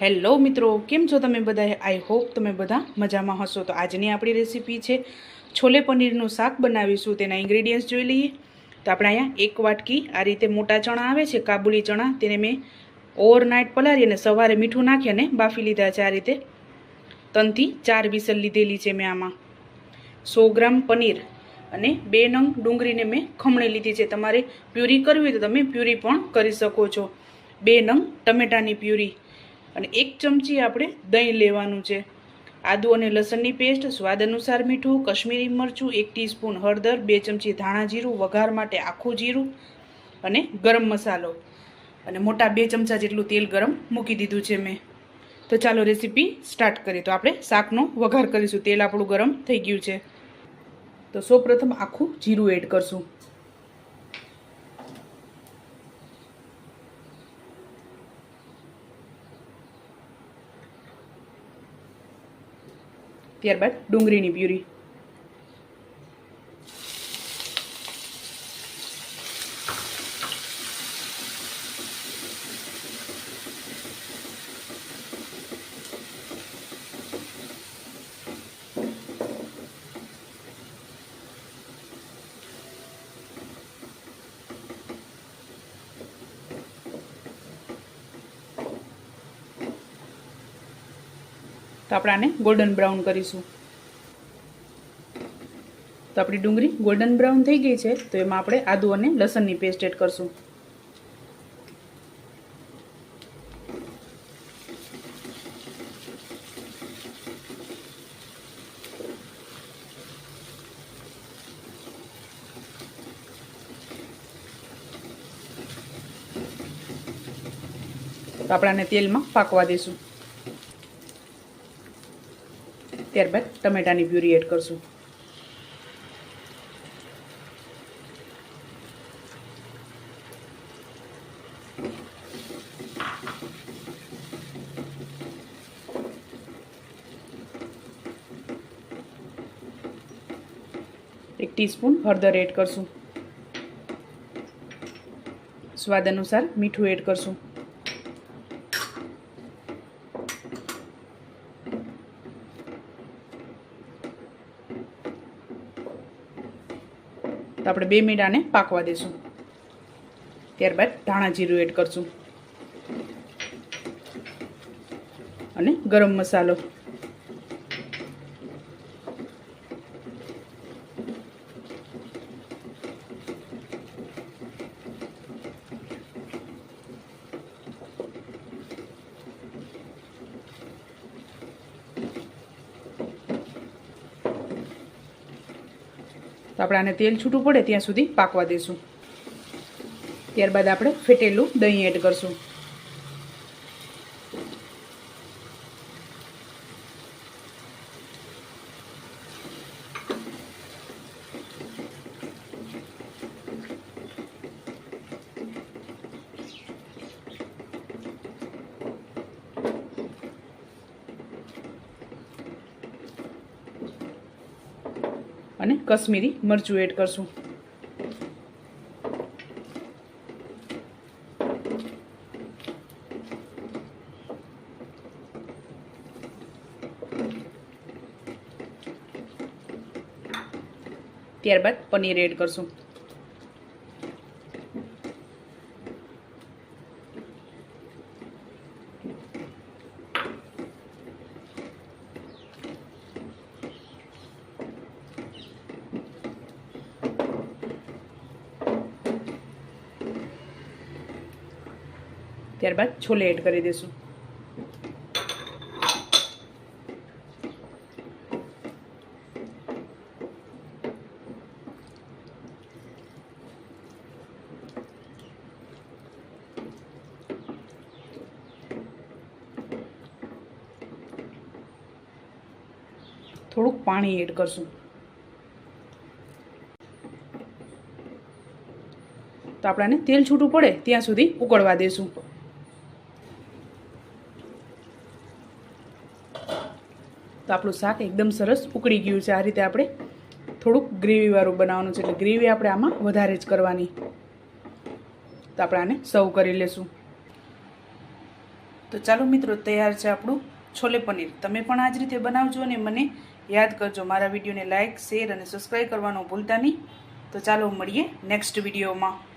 Hello મિત્રો, કેમ છો તમે બધા આઈ હોપ તમે બધા મજામાં હશો. તો આજની આપણી રેસીપી છે છોલે પનીરનું શાક બનાવીશું. તેના ઇન્ગ્રેડિયન્ટ્સ જોઈ લઈએ. તો આપણે અહીંયા એક વાટકી આ રીતે મોટા ચણા આવે છે, કાબુલી ચણા, તેને મેં ઓવરનાઇટ પલાળી અને સવારે મીઠું નાખી અને બાફી લીધા છે આ રીતે. ત્રણથી ચાર વિસલ લીધેલી છે મેં આમાં. સો ગ્રામ પનીર અને બે નંગ ડુંગળીને મેં ખમણી લીધી છે. તમારે પ્યુરી કરવી હોય તો તમે પ્યુરી પણ કરી શકો છો. બે નંગ ટમેટાની પ્યુરી. અને એક ચમચી આપણે દહીં લેવાનું છે. આદુ અને લસણની પેસ્ટ, સ્વાદ અનુસાર મીઠું, કશ્મીરી મરચું, એક ટીસ્પૂન હળદર, બે ચમચી ધાણા જીરું, વઘાર માટે આખું જીરું અને ગરમ મસાલો. અને મોટા બે ચમચા જેટલું તેલ ગરમ મૂકી દીધું છે મેં. તો ચાલો રેસીપી સ્ટાર્ટ કરીએ. તો આપણે શાકનો વઘાર કરીશું. તેલ આપણું ગરમ થઈ ગયું છે. તો સૌપ્રથમ આખું જીરું એડ કરશું. ત્યારબાદ ડુંગળીની પ્યુરી. તો આપણે આને ગોલ્ડન બ્રાઉન કરીશું. તો આપણી ડુંગળી ગોલ્ડન બ્રાઉન થઈ ગઈ છે, તો એમાં આપણે આદુ અને લસણની પેસ્ટ એડ કરશું. તો આપણે આને તેલમાં પાકવા દઈશું ત્યારબાદ ટમેટાની પ્યુરી એડ કરશું. એક ટીસ્પૂન હળદર એડ કરશું. સ્વાદ અનુસાર મીઠું એડ કરશું. આપણે બે મિનિટ પાકવા દઈશું ત્યારબાદ ધાણા જીરું એડ કરશું. અને ગરમ મસાલો. તો આપણે આને તેલ છૂટું પડે ત્યાં સુધી પાકવા દઈશું ત્યારબાદ આપણે ફેટેલું દહીં એડ કરશું. અને કશ્મીરી મરચું એડ કરશું. ત્યારબાદ પનીર એડ કરશું. ત્યારબાદ છોલે એડ કરી દઈશું. થોડુંક પાણી એડ કરશું. તો આપણાને તેલ છૂટું પડે ત્યાં સુધી ઉકળવા દઈશું તો આપણું શાક એકદમ સરસ ઉકળી ગયું છે. આ રીતે આપણે થોડુંક ગ્રેવીવાળું બનાવવાનું છે. એટલે ગ્રેવી આપણે આમાં વધારે જ કરવાની. તો આપણે આને સર્વ કરી લેશું. તો ચાલો મિત્રો, તૈયાર છે આપણું છોલે પનીર. તમે પણ આ જ રીતે બનાવજો અને મને યાદ કરજો. મારા વિડીયોને લાઇક શેર અને સબસ્ક્રાઈબ કરવાનું ભૂલતા નહીં. તો ચાલો મળીએ નેક્સ્ટ વિડીયોમાં.